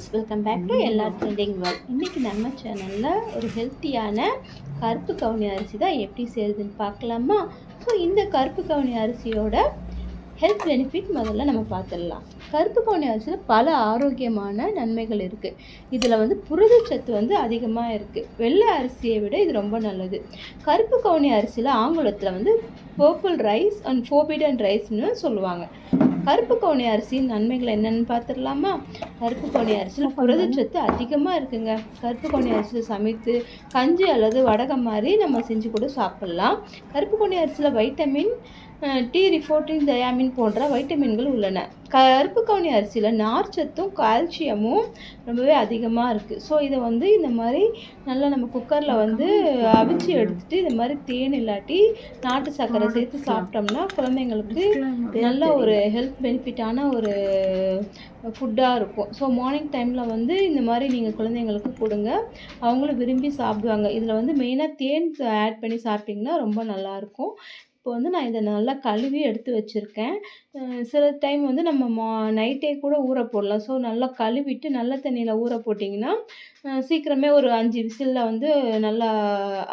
Friends welcome back to எல்லா trending world இன்றைக்கி நம்ம சேனலில் ஒரு ஹெல்த்தியான கருப்பு கவுனி அரிசி தான் எப்படி செய்யுதுன்னு பார்க்கலாமா? ஸோ இந்த கருப்பு கவுனி அரிசியோட ஹெல்த் பெனிஃபிட் முதல்ல நம்ம பார்த்துடலாம். கருப்பு கவுனி அரிசியில் பல ஆரோக்கியமான நன்மைகள் இருக்குது இதில் வந்து புரதச்சத்து வந்து அதிகமாக இருக்குது வெள்ளை அரிசியை விட இது ரொம்ப நல்லது. கருப்பு கவுனி அரிசியில் ஆங்கிலத்தில் வந்து பர்பிள் ரைஸ் அண்ட் ஃபோபிடன் ரைஸ்னு சொல்லுவாங்க. கருப்பு கவுனி அரிசியின் நன்மைகள் என்னென்னு பார்த்துடலாமா? கருப்பு கவுனி அரிசியில் புரதச்சத்து அதிகமாக இருக்குங்க. கருப்பு கவுனி அரிசியில் சமைத்து கஞ்சி அல்லது வடகம் மாதிரி நம்ம செஞ்சு கூட சாப்பிட்லாம். கருப்பு கவுனி அரிசியில் வைட்டமின் டி ரிஃபோர்டின் தயாமின் போன்ற வைட்டமின்கள் உள்ளன. கருப்பு கவுனி அரிசியில் நார்ச்சத்தும் கால்சியமும் ரொம்பவே அதிகமாக இருக்குது ஸோ இதை வந்து இந்த மாதிரி நல்லா நம்ம குக்கரில் வந்து அவிச்சு எடுத்துட்டு இந்த மாதிரி தேன் இல்லாட்டி நாட்டு சர்க்கரை சேர்த்து சாப்பிட்டோம்னா குழந்தைங்களுக்கு நல்ல ஒரு ஹெல்த் பெனிஃபிட்டான ஒரு ஃபுட்டாக இருக்கும். ஸோ மார்னிங் டைமில் வந்து இந்த மாதிரி நீங்கள் குழந்தைங்களுக்கு கொடுங்க. அவங்களும் விரும்பி சாப்பிடுவாங்க. இதில் வந்து மெயினாக தேன் ஆட் பண்ணி சாப்பிட்டிங்கன்னா ரொம்ப நல்லாயிருக்கும். இப்போ வந்து நான் இதை நல்லா கழுவி எடுத்து வச்சுருக்கேன். சில டைம் வந்து நம்ம மா நைட்டே கூட ஊற போடலாம். ஸோ நல்லா கழுவிட்டு நல்ல தண்ணியில் ஊற போட்டிங்கன்னா சீக்கிரமே ஒரு அஞ்சு விசிலில் வந்து நல்லா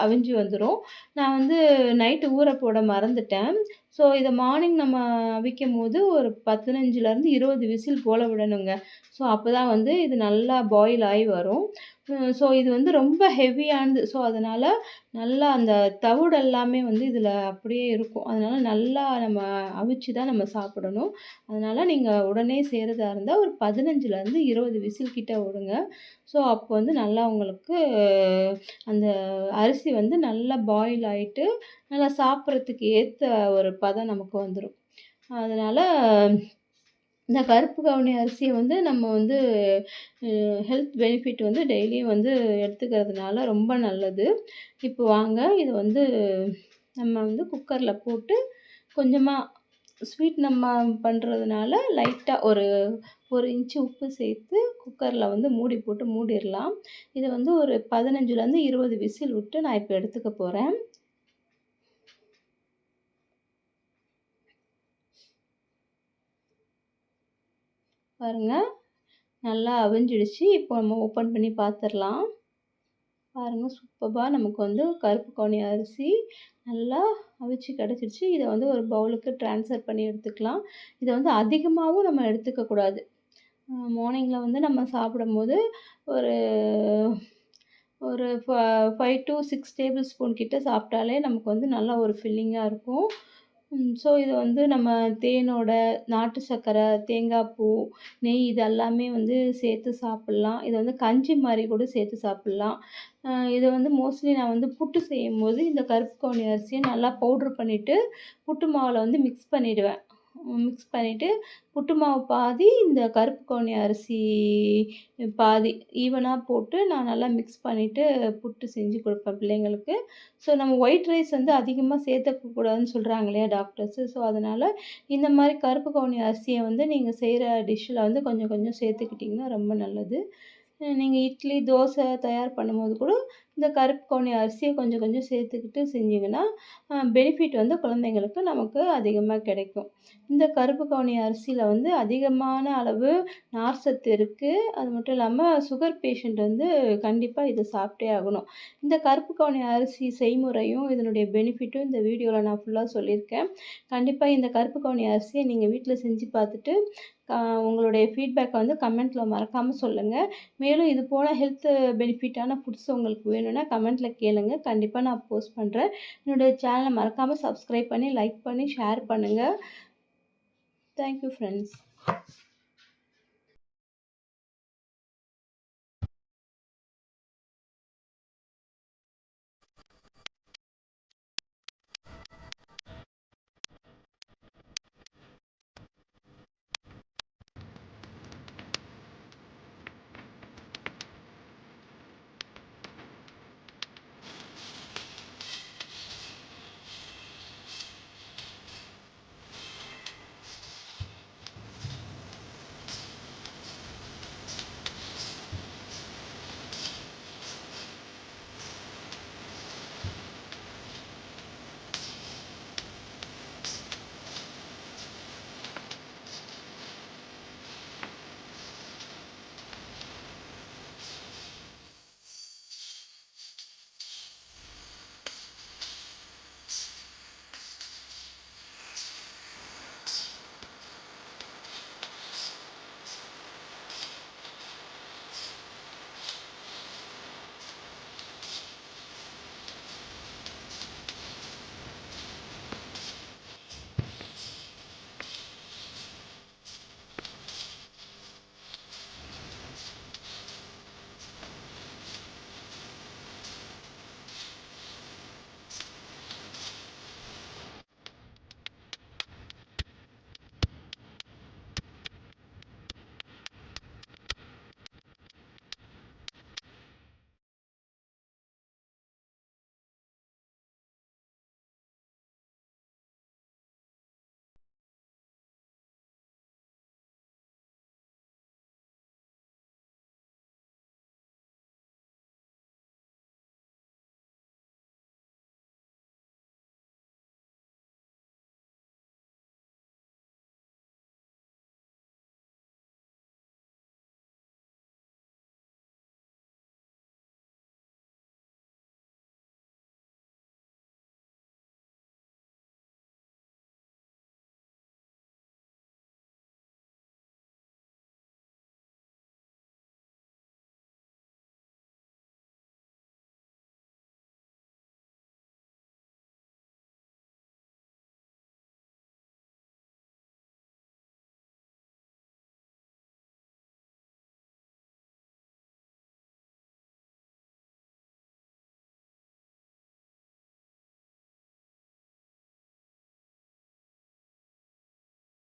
அவிஞ்சு வந்துடும் நான் வந்து நைட்டு ஊற போட மறந்துட்டேன். ஸோ இதை மார்னிங் நம்ம அவிக்கும் போது ஒரு பதினஞ்சுலேருந்து இருபது விசில் போல் விடணுங்க. ஸோ அப்போ தான் வந்து இது நல்லா பாயில் ஆகி வரும். ஸோ இது வந்து ரொம்ப ஹெவியானது ஸோ அதனால் நல்லா அந்த தவிடு எல்லாமே வந்து இதில் அப்படியே இருக்கும். அதனால் நல்லா நம்ம அவிச்சு தான் நம்ம சாப்பிடணும். அதனால் நீங்கள் உடனே செய்கிறதா இருந்தால் ஒரு பதினஞ்சுலேருந்து இருபது விசில் கிட்ட விடுங்க. ஸோ அப்போ வந்து நல்லா உங்களுக்கு அந்த அரிசி வந்து நல்லா பாயில் ஆகிட்டு நல்லா சாப்பிட்றதுக்கு ஏற்ற ஒரு பதம் நமக்கு வந்துடும் அதனால் இந்த கருப்பு கவுனி அரிசியை வந்து நம்ம வந்து ஹெல்த் பெனிஃபிட் வந்து டெய்லியும் வந்து எடுத்துக்கிறதுனால ரொம்ப நல்லது. இப்போ வாங்க இதை வந்து நம்ம வந்து குக்கரில் போட்டு கொஞ்சமாக ஸ்வீட் நம்ம பண்ணுறதுனால லைட்டாக ஒரு ஒரு இன்ச்சு உப்பு சேர்த்து குக்கரில் வந்து மூடி போட்டு மூடிடலாம். இதை வந்து ஒரு பதினஞ்சுலேருந்து இருபது விசில் விட்டு நான் இப்போ எடுத்துக்க போகிறேன் பாருங்கள் நல்லா அவிஞ்சிடுச்சு. இப்போ நம்ம ஓப்பன் பண்ணி பார்த்துடலாம் பாருங்கள் சூப்பராக நமக்கு வந்து கருப்பு கவுனி அரிசி நல்லா அவிச்சு கிடச்சிருச்சு இதை வந்து ஒரு பவுலுக்கு ட்ரான்ஸ்ஃபர் பண்ணி எடுத்துக்கலாம். இதை வந்து அதிகமாகவும் நம்ம எடுத்துக்கக்கூடாது மார்னிங்கில் வந்து நம்ம சாப்பிடும்போது ஒரு ஒரு five to six tablespoon கிட்ட சாப்பிட்டாலே நமக்கு வந்து நல்லா ஒரு ஃபில்லிங்காக இருக்கும். ஸோ இது வந்து நம்ம தேனோட நாட்டு சர்க்கரை தேங்காய் பூ நெய் இது எல்லாமே வந்து சேர்த்து சாப்பிட்லாம். இதை வந்து கஞ்சி மாதிரி கூட சேர்த்து சாப்பிட்லாம். இதை வந்து மோஸ்ட்லி நான் வந்து புட்டு செய்யும்போது இந்த கருப்பு கவுனி அரிசியை நல்லா பவுட்ரு பண்ணிவிட்டு புட்டு மாவில் வந்து மிக்ஸ் பண்ணிவிடுவேன் மிக்ஸ் பண்ணிவிட்டு புட்டு மாவு பாதி இந்த கருப்பு கோணி அரிசி பாதி ஈவனாக போட்டு நான் நல்லா மிக்ஸ் பண்ணிவிட்டு புட்டு செஞ்சு கொடுப்பேன் பிள்ளைங்களுக்கு. ஸோ நம்ம ஒயிட் ரைஸ் வந்து அதிகமாக சேர்த்தக்கூடாதுன்னு சொல்கிறாங்க இல்லையா டாக்டர்ஸு ஸோ அதனால் இந்த மாதிரி கருப்பு கவுனி அரிசியை வந்து நீங்கள் செய்கிற டிஷ்ஷில் வந்து கொஞ்சம் கொஞ்சம் சேர்த்துக்கிட்டிங்கன்னா ரொம்ப நல்லது. நீங்கள் இட்லி தோசை தயார் பண்ணும்போது கூட இந்த கருப்பு கவுனி அரிசியை கொஞ்சம் கொஞ்சம் சேர்த்துக்கிட்டு செஞ்சிங்கன்னா பெனிஃபிட் வந்து குழந்தைங்களுக்கு நமக்கு அதிகமாக கிடைக்கும். இந்த கருப்பு கவுனி அரிசியில் வந்து அதிகமான அளவு நார் சத்து இருக்குது அது மட்டும் இல்லாமல் சுகர் பேஷண்ட் வந்து கண்டிப்பாக இதை சாப்பிட்டே ஆகணும். இந்த கருப்பு கவுனி அரிசி செய்முறையும் இதனுடைய பெனிஃபிட்டும் இந்த வீடியோவில் நான் ஃபுல்லாக சொல்லியிருக்கேன். கண்டிப்பாக இந்த கருப்பு கவுனி அரிசியை நீங்கள் வீட்டில் செஞ்சு பார்த்துட்டு உங்களுடைய ஃபீட்பேக்கை வந்து கமெண்ட்டில் மறக்காமல் சொல்லுங்கள் மேலும் இது போல் ஹெல்த் பெனிஃபிட்டான ஃபுட்ஸ் உங்களுக்கு வேணும்னா கமெண்ட்டில் கேளுங்கள் கண்டிப்பாக நான் போஸ்ட் பண்ணுறேன் என்னுடைய சேனலை மறக்காமல் சப்ஸ்கிரைப் பண்ணி லைக் பண்ணி ஷேர் பண்ணுங்கள் தேங்க்யூ ஃப்ரெண்ட்ஸ்